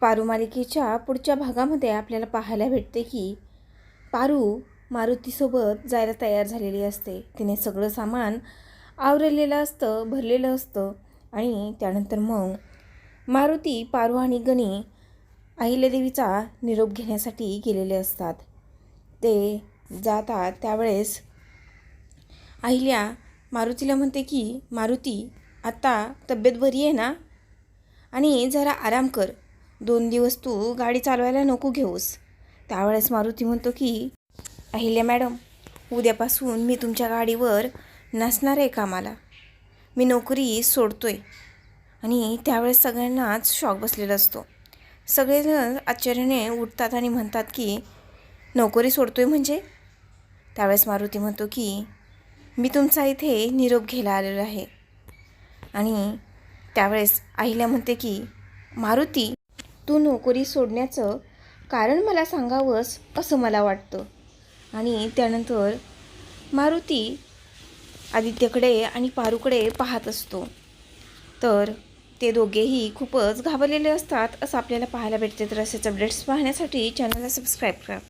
पारू मालिकेच्या पुढच्या भागामध्ये आपल्याला पाहायला भेटते की पारू मारुतीसोबत जायला तयार झालेली असते. तिने सगळं सामान आवरलेलं असतं भरलेलं असतं आणि त्यानंतर मग मारुती पारू आणि गणी अहिल्यादेवीचा निरोप घेण्यासाठी गेलेले असतात. ते जातात त्यावेळेस अहिल्या मारुतीला म्हणते की मारुती आत्ता तब्येत बरी आहे ना? आणि जरा आराम कर. दोन दिवस तू गाडी चालवायला नको घेऊस. त्यावेळेस मारुती म्हणतो की अहिल्या मॅडम उद्यापासून मी तुमच्या गाडीवर नसणार आहे कामाला. मी नोकरी सोडतो आहे आणि त्यावेळेस सगळ्यांनाच शॉक बसलेला असतो. सगळेजण आश्चर्याने उठतात आणि म्हणतात की नोकरी सोडतो आहे म्हणजे? त्यावेळेस मारुती म्हणतो की मी तुमचा इथे निरोप घ्यायला आलेलो आहे. आणि त्यावेळेस आईला म्हणते की मारुती तू नोकरी सोडण्याचं कारण मला सांगावंस असं मला वाटतं. आणि त्यानंतर मारुती आदित्यकडे आणि पारूकडे पाहत असतो. तर ते दोघेही खूपच घाबरलेले असतात असं आपल्याला पाहायला भेटते. तर असेच अपडेट्स पाहण्यासाठी चॅनलला सबस्क्राईब करा.